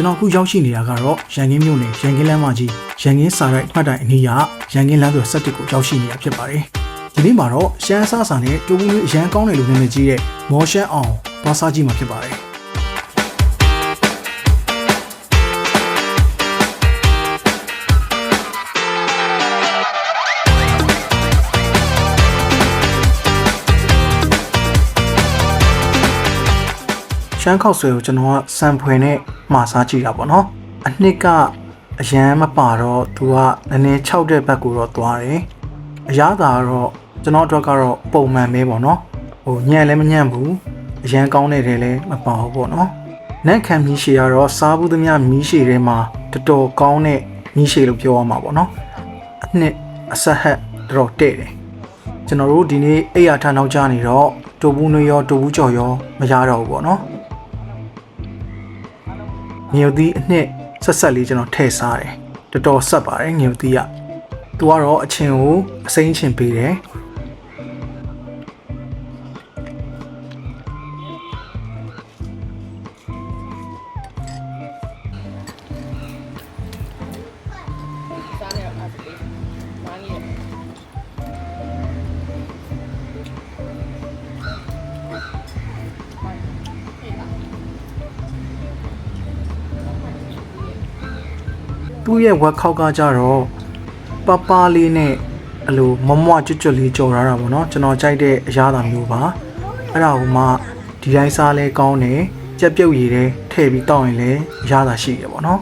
ကျွန်တော်အခုရောက်ရှိနေတာကတော့ရန်ကင်းမြို့နယ်ရန်ကင်းလမ်းမကြီးရန်ကင်းစာရိုက်မှတ်တိုင်အနီးကရန်ကင်းလမ်းဆိုဆက်တစ်ကိုရောက်ရှိနေတာဖြစ်ပါတယ်ဒီနေ့မှာတော့ရှမ်းအစားအစာနဲ့တူဘူးလေးအရန်ကောင်းတယ်လို့နာမည်ကြီးတဲ့မော်ရှန်အောင်သွားစားကြည့်မှာဖြစ်ပါတယ် ရှမ်းခောက်ဆွဲကိုကျွန်တော်ကစံဖွယ်နဲ့မှာစားကြည့်တာပေါ့နော်အနှစ်ကအရန်မပါတော့သူကနည်းနည်း၆တဲ့ဘက်ကိုတော့သွားတယ်အရသာကတော့ကျွန်တော်အတွက်ကတော့ပုံမှန်ပဲပေါ့နော်ဟိုညံ့လည်းမညံ့ဘူးအရန်ကောင်းတဲ့တယ်လည်းမပါဘူးပေါ့နော်နက်ခံမီးရှည်ကတော့စားဘူးသမျှမီးရှည်ထဲမှာတော်တော်ကောင်းတဲ့မီးရှည်လို့ပြောရမှာပေါ့နော်အနှစ်အဆက်ဟက်တော်တော်တဲ့တယ်ကျွန်တော်တို့ဒီနေ့အိယာထနောက်ကျနေတော့တူဘူးနွေရောတူဘူးကြော်ရောမရတော့ဘူးပေါ့နော် ငြုတ်သီးအနှစ်ဆက်ဆက်လေးကျွန်တော်ထည့်စားတယ်တော်တော်ဆက်ပါတယ်ငြုတ်သီးကသူကတော့အချင်းကိုအစိမ့်ချင်းပေးတယ် သူ့ရဲ့ဝက်ခောက်ကကြတော့ပပလေးနဲ့အလိုမမွကျွတ်ကျွတ်လေးကြော်ရတာပေါ့နော်ကျွန်တော်ကြိုက်တဲ့အရာသာမျိုးပါအဲ့ဒါကမှဒီတိုင်းစားလဲကောင်းတယ်ကြက်ပြုတ်ရည်တဲ့ထည့်ပြီးတောက်ရင်လည်းအရာသာရှိတယ်ပေါ့နော်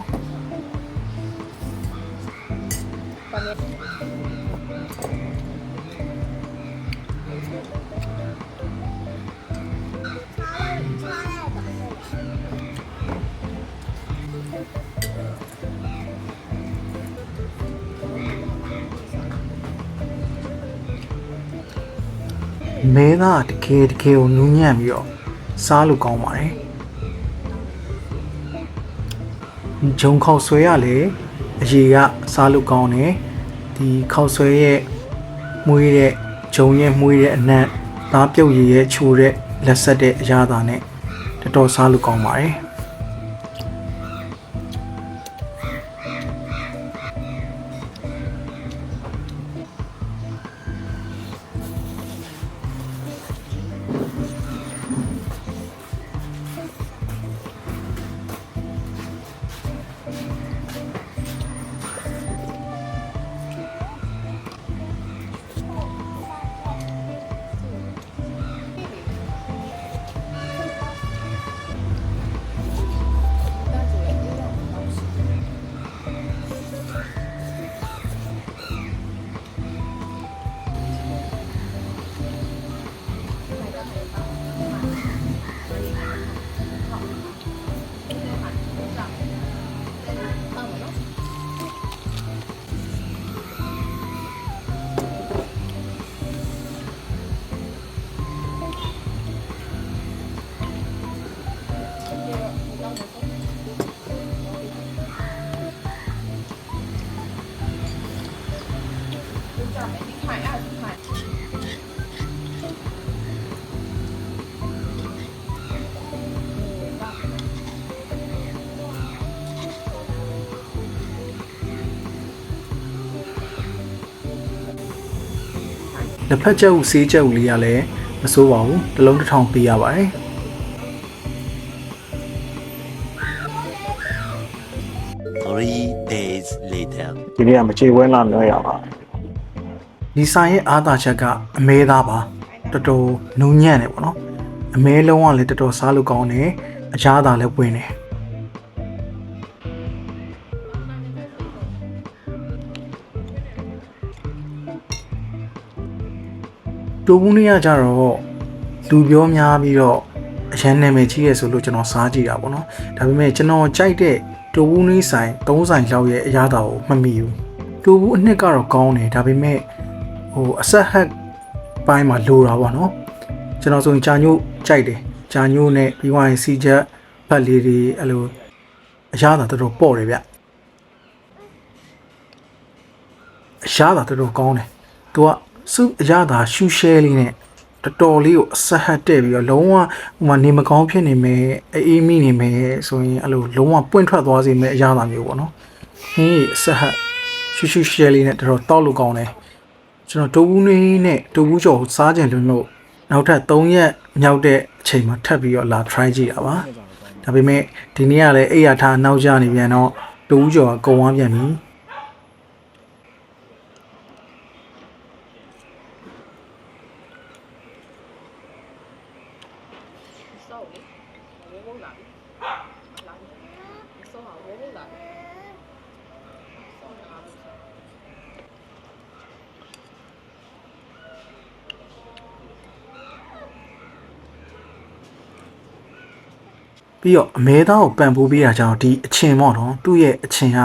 မဲသားတကယ်တကယ်ကိုနူးညံ့ပြီးတော့စားလို့ကောင်းပါတယ်ဂျုံခောက်ဆွဲရလေအရေးကစားလို့ကောင်းတယ်ဒီခောက်ဆွဲရဲ့မွေးတဲ့ဂျုံရဲ့မွေးတဲ့အနံ့သားပြုတ်ရည်ရဲ့ချိုတဲ့လက်ဆက်တဲ့အရာသာနဲ့တော်တော်စားလို့ကောင်းပါတယ် လက်ဖက်ချက်ဥဆေးချက်ဥလေးကလည်းမစိုးပါဘူးတစ်လုံးတစ်ထောင်ပေးရပါတယ် Three days later. ဒီနေ့ကမချေဝဲလာမျိုးရပါ ဒီဆိုင်ရဲ့အားသာချက်ကအမဲသားပါတော်တော်နုံညံ့တယ်ပေါ့နော်အမဲလုံးကလည်းတော်တော်စားလို့ကောင်းတယ်အရာသာလည်းဝင်တယ်တူဘူးနေရကြတော့လူပြောများပြီးတော့အရန်နာမည်ကြီးရဲဆိုလို့ကျွန်တော်စားကြည့်တာပေါ့နော်ဒါပေမဲ့ကျွန်တော်ကြိုက်တဲ့တူဘူးနေဆိုင်၃ဆိုင်လောက်ရဲ့အရာသာကိုမမီဘူးတူဘူးအနှစ်ကတော့ကောင်းတယ်ဒါပေမဲ့ ဟိုအဆက်ဟက်ပိုင်းမှာလိုတာပေါ့နော်ကျွန်တော်ဆိုရင်ဂျာညို့ကြိုက်တယ်ဂျာညို့နဲ့ပြီးွားရင်စီချက်ဖက်လေးတွေအဲ့လိုအရာသာတော်တော်ပေါ့တယ်ဗျအရာသာတော်တော်ကောင်းတယ်သူကစုအရာသာရှူရှဲလေးနဲ့တော်တော်လေးကိုအဆက်ဟတ်တဲ့ပြီးတော့လုံးဝဟိုမှာနေမကောင်းဖြစ်နေမယ်အေးမိနေမယ်ဆိုရင်အဲ့လိုလုံးဝပွင့်ထွက်သွားစေမယ့်အရာသာမျိုးပေါ့နော်ဟင်းအဆက်ဟတ်ရှူရှူရှဲလေးနဲ့တော်တော်တောက်လို့ကောင်းတယ် ကျွန်တော်ဒုဘူးနွေးနဲ့ဒုဘူးကျော်ကိုစားကြံလွန်းလို့နောက်ထပ်3ရက်မြောက်တဲ့အချိန်မှာထပ်ပြီးတော့လာ try ကြည့်တာပါဒါပေမဲ့ဒီနေ့ကလည်းအိယာထားနောက်ကျနေပြန်တော့ဒုဘူးကျော်ကကုံသွားပြန်ပြီဆောက်လေဝဲဝုတ်လာပြီလာပြီဆောက်ဟာဝဲဝုတ်လာပြီ ပြီးတော့အမဲသားကိုပန်ပိုးပေးတာကြောင့်ဒီအချင်ပေါ့နော်သူ့ရဲ့အချင်က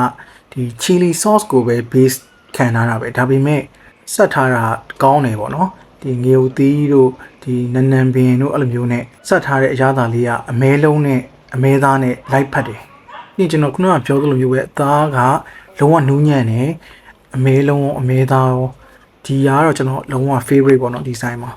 ဒီ chili sauce ကိုပဲ base ခံထားတာပဲဒါပေမဲ့ဆက်ထားတာကောင်းတယ်ပေါ့နော်ဒီငေဦးသီးတို့ဒီနနန်ပင်တို့အဲ့လိုမျိုးနဲ့ဆက်ထားတဲ့အရာသာလေးကအမဲလုံးနဲ့အမဲသားနဲ့လိုက်ဖက်တယ်ပြီးကျွန်တော်ခုနကပြောသလိုမျိုးပဲအသားကလုံးဝနူးညံ့တယ်အမဲလုံးရောအမဲသားရောဒီကတော့ကျွန်တော်လုံးဝ favorite ပေါ့နော်ဒီဆိုင်မှာ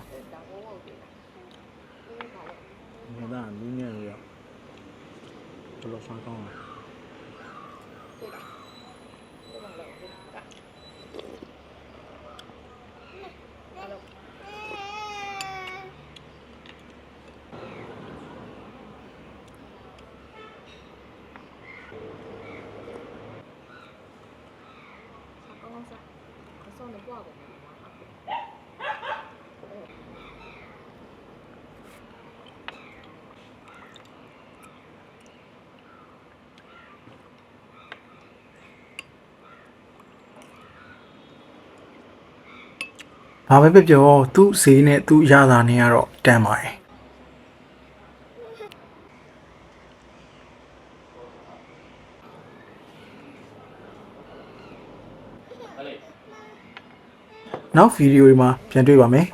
တော့မပွားဘူးဘာပဲဖြစ်ဖြစ်သူ့ဈေးနဲ့သူ့ရတာနဲ့ကတော့တန်ပါတယ် နောက်ဗီဒီယိုတွေမှာပြန်တွေ့ပါမယ်